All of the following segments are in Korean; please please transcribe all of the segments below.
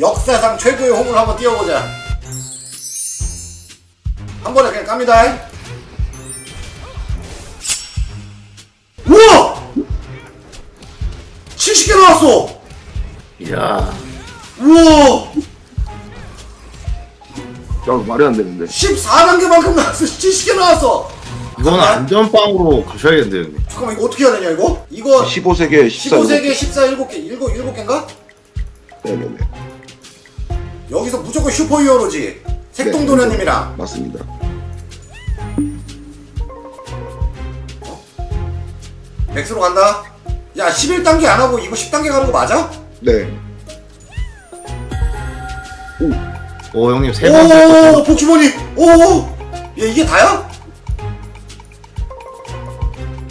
역사상 최고의 홍을 한번 띄워보자. 한 번에 그냥 깝니다. 우와! 70개 나왔어! 이야. 우와! 야 말이 안 되는데 14단계만큼 나왔어! 70개 나왔어! 이건 안전빵으로 가셔야겠는데 형님. 잠깐만 이거 어떻게 해야 되냐 이거? 이거 15세계 14 15세계 14, 7개, 7, 7개인가? 네네네 여기서 무조건 슈퍼히어로지. 색동도련님이랑 맞습니다. 백스로 간다? 야 11단계 안 하고 이거 10단계 가는 거 맞아? 네. 오. 형님 세 번째. 오 복주머니 오야 이게 다야?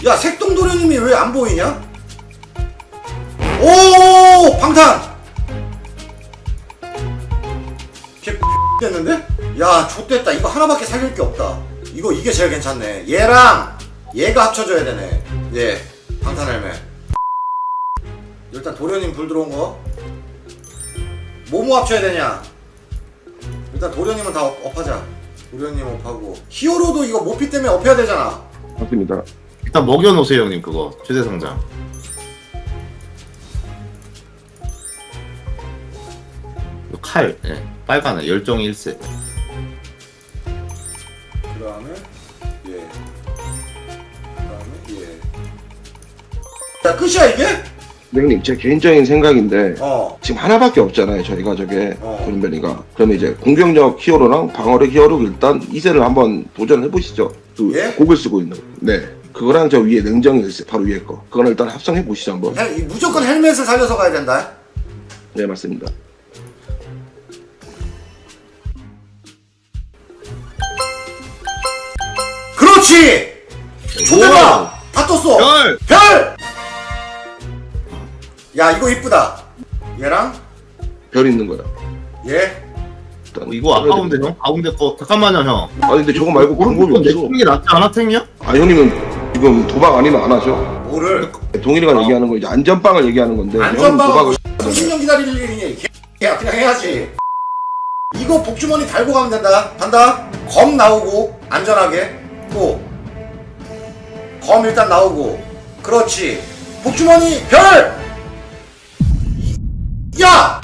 야 색동도련님이 왜 안 보이냐? 오 방탄 됐는데? 야 좆됐다. 이거 하나밖에 살릴 게 없다. 이거 이게 제일 괜찮네. 얘랑 얘가 합쳐져야 되네. 얘 방탄 헬멧. 일단 도련님 불 들어온 거. 뭐뭐 합쳐야 되냐? 일단 도련님은 다 업, 업하자. 도련님 업하고. 히어로도 이거 모피 때문에 업해야 되잖아. 맞습니다. 일단 먹여놓으세요 형님 그거. 최대 성장. 칼, 예. 빨간에 열정이 1세. 그 다음에 얘. 그 다음에 얘. 야 끝이야 이게? 네, 형님 제 개인적인 생각인데 어. 지금 하나밖에 없잖아요 저희가 저게 어. 도른벨리가 그러면 이제 공격력 히어로랑 방어력 히어로 일단 2세를 한번 도전해 보시죠 그 예? 곡을 쓰고 있는 네 그거랑 저 위에 냉정이 일세 바로 위에 거 그거는 일단 합성해 보시죠 한번 헬, 이 무조건 헬멧을 살려서 가야 된다. 네 맞습니다 그렇지. 좋대봐. 다 떴어. 별! 별. 야 이거 이쁘다. 얘랑 별 있는 거야 얘. 일단 어, 이거 아까운데 형? 가운데 거 잠깐만요 형. 아 근데 저거 말고 방법이 내 없어 게 낫지 않아 탱이야? 아 형님은 지금 도박 아니면 안 하죠 뭐를? 동일이가 어. 얘기하는 거 이제 안전빵을 얘기하는 건데 도박을 30년 기다릴 일이니 야 그냥 해야지. 이거 복주머니 달고 가면 된다. 간다. 검 나오고 안전하게 또. 검 일단 나오고. 그렇지. 복주머니 별. 이- 야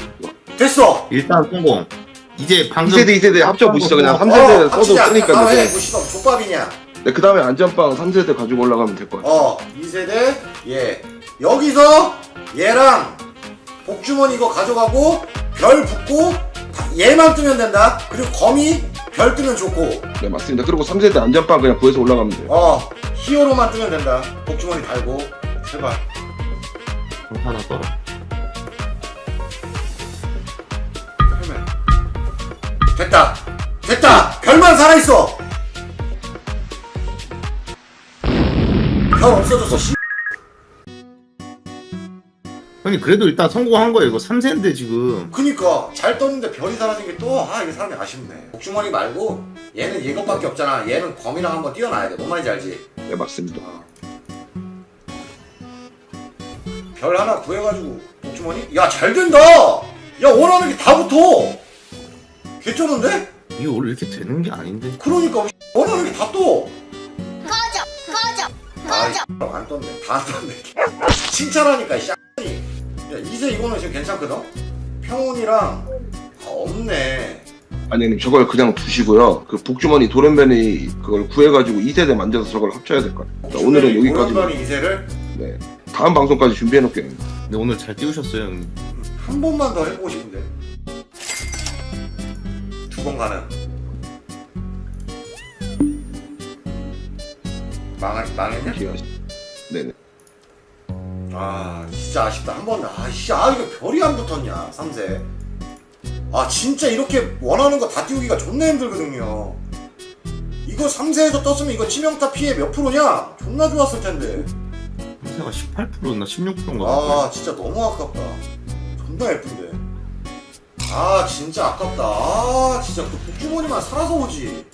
됐어. 일단 성공. 이제 방금 2세대 2세대 합쳐 보시죠 그냥 어, 3세대 써도 합치자. 뜨니까 바로 해. 이제 뭐 족밥이냐. 네, 그 다음에 안전빵 3세대 가지고 올라가면 될 것 같아요 어, 2세대 얘. 여기서 얘랑 복주머니 이거 가져가고 별 붙고 다- 얘만 뜨면 된다. 그리고 거미 별 뜨면 좋고. 네 맞습니다 그리고 3세대 안전빵 그냥 구해서 올라가면 돼요 어, 히어로만 뜨면 된다. 복주머니 달고. 제발. 하나 떠. 헬멧. 됐다. 됐다. 별만 살아있어. 별 없어졌어. 씨. 형님 그래도 일단 성공한 거예요. 이거 3세인데 지금. 그니까 잘 떴는데 별이 사라진 게 또 아 이게 사람이 아쉽네. 복주머니 말고 얘는 얘것밖에 없잖아. 얘는 검이랑 한번 뛰어나야 돼. 뭔 말인지 알지? 네 맞습니다 어. 별 하나 구해가지고 복주머니? 야 잘 된다. 야 원하는 게 다 붙어. 개쩌는데? 이게 원래 이렇게 되는 게 아닌데. 그러니까 원하는 게 다 떠. 꺼져 꺼져 아이 꺼져 안 떴네. 다안 떴네. 칭찬하니까 씨. 야 이세 이거는 지금 괜찮거든. 평온이랑 아, 없네. 아니 형님 저걸 그냥 두시고요 그 복주머니 도련변이 그걸 구해가지고 2세대 만들어서 저걸 합쳐야 될 것 같아요 자, 오늘은 여기까지만 오랜만에 이세를 네 다음 방송까지 준비해놓을게요. 근데 오늘 잘 띄우셨어요 형님. 한 번만 더 해보고 싶은데 두 번 가는 망할 망했냐? 기회하시- 네네 아 진짜 아쉽다. 한 번 아씨 아 이거 별이 안 붙었냐 3세. 아 진짜 이렇게 원하는 거 다 띄우기가 존나 힘들거든요. 이거 3세에서 떴으면 이거 치명타 피해 몇 프로냐? 존나 좋았을 텐데. 형세가 18%였나? 16%인가. 아 진짜 너무 아깝다. 존나 예쁜데. 아 진짜 아깝다. 아 진짜 그 복주머니만 살아서 오지